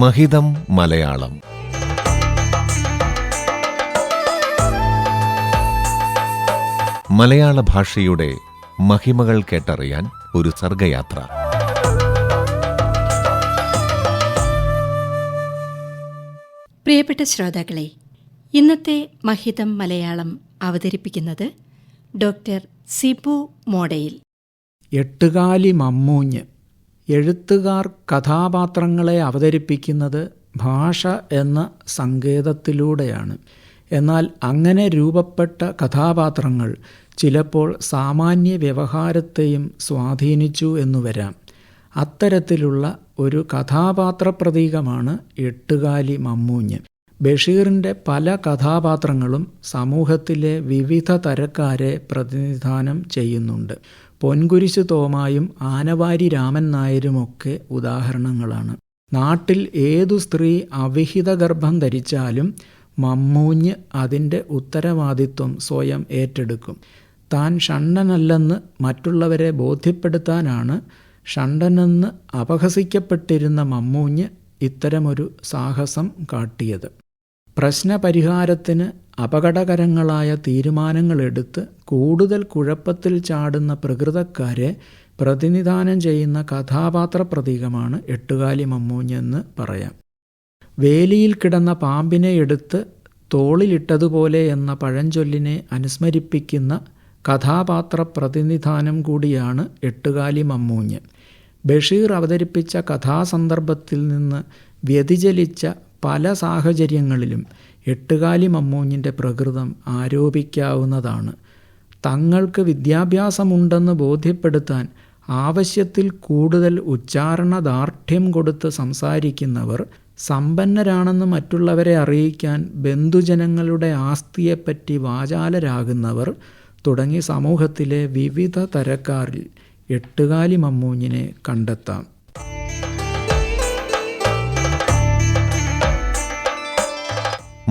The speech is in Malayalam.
മഹിതം മലയാളം. മലയാള ഭാഷയുടെ മഹിമകൾ കേട്ടറിയാൻ ഒരു സർഗയാത്ര. പ്രിയപ്പെട്ട ശ്രോതാക്കളെ ഇന്നത്തെ മഹിതം മലയാളം അവതരിപ്പിക്കുന്നത് ഡോക്ടർ സിബു മോഡയിൽ. എട്ടുകാലി മമ്മൂഞ്ഞ് എഴുത്തുകാർ കഥാപാത്രങ്ങളെ അവതരിപ്പിക്കുന്നത് ഭാഷ എന്ന സങ്കേതത്തിലൂടെയാണ്. എന്നാൽ അങ്ങനെ രൂപപ്പെട്ട കഥാപാത്രങ്ങൾ ചിലപ്പോൾ സാമാന്യ വ്യവഹാരത്തെയും സ്വാധീനിച്ചു എന്നു വരാം. അത്തരത്തിലുള്ള ഒരു കഥാപാത്ര പ്രതീകമാണ് എട്ടുകാലി മമ്മൂഞ്ഞ്. ബഷീറിന്റെ പല കഥാപാത്രങ്ങളും സമൂഹത്തിലെ വിവിധ തരക്കാരെ പ്രതിനിധാനം ചെയ്യുന്നുണ്ട്. പൊൻകുരിശ് തോമായും ആനവാരി രാമൻ നായരുമൊക്കെ ഉദാഹരണങ്ങളാണ്. നാട്ടിൽ ഏതു സ്ത്രീ അവിഹിത ഗർഭം ധരിച്ചാലും മമ്മൂഞ്ഞ് അതിന്റെ ഉത്തരവാദിത്വം സ്വയം ഏറ്റെടുക്കും. താൻ ഷണ്ടനല്ലെന്ന് മറ്റുള്ളവരെ ബോധ്യപ്പെടുത്താനാണ് ഷണ്ടനെന്ന് അപഹസിക്കപ്പെട്ടിരുന്ന മമ്മൂഞ്ഞ് ഇത്തരമൊരു സാഹസം കാട്ടിയത്. പ്രശ്നപരിഹാരത്തിന് അപകടകരങ്ങളായ തീരുമാനങ്ങളെടുത്ത് കൂടുതൽ കുഴപ്പത്തിൽ ചാടുന്ന പ്രകൃതക്കാരെ പ്രതിനിധാനം ചെയ്യുന്ന കഥാപാത്ര പ്രതീകമാണ് എട്ടുകാലി മമ്മൂഞ്ഞെന്ന് പറയാം. വേലിയിൽ കിടന്ന പാമ്പിനെ എടുത്ത് തോളിലിട്ടതുപോലെ എന്ന പഴഞ്ചൊല്ലിനെ അനുസ്മരിപ്പിക്കുന്ന കഥാപാത്ര പ്രതിനിധാനം കൂടിയാണ് എട്ടുകാലി മമ്മൂഞ്ഞ്. ബഷീർ അവതരിപ്പിച്ച കഥാസന്ദർഭത്തിൽ നിന്ന് വ്യതിചലിച്ച പല സാഹചര്യങ്ങളിലും എട്ടുകാലി മമ്മൂഞ്ഞിന്റെ പ്രകൃതം ആരോപിക്കാവുന്നതാണ്. തങ്ങൾക്ക് വിദ്യാഭ്യാസമുണ്ടെന്ന് ബോധ്യപ്പെടുത്താൻ ആവശ്യത്തിൽ കൂടുതൽ ഉച്ചാരണ ദാർഢ്യം കൊടുത്ത് സംസാരിക്കുന്നവർ സമ്പന്നരാണെന്ന് മറ്റുള്ളവരെ അറിയിക്കാൻ ബന്ധുജനങ്ങളുടെ ആസ്തിയെപ്പറ്റി വാചാലരാകുന്നവർ തുടങ്ങി സമൂഹത്തിലെ വിവിധ തരക്കാരിൽ എട്ടുകാലി മമ്മൂഞ്ഞിനെ കണ്ടെത്താം.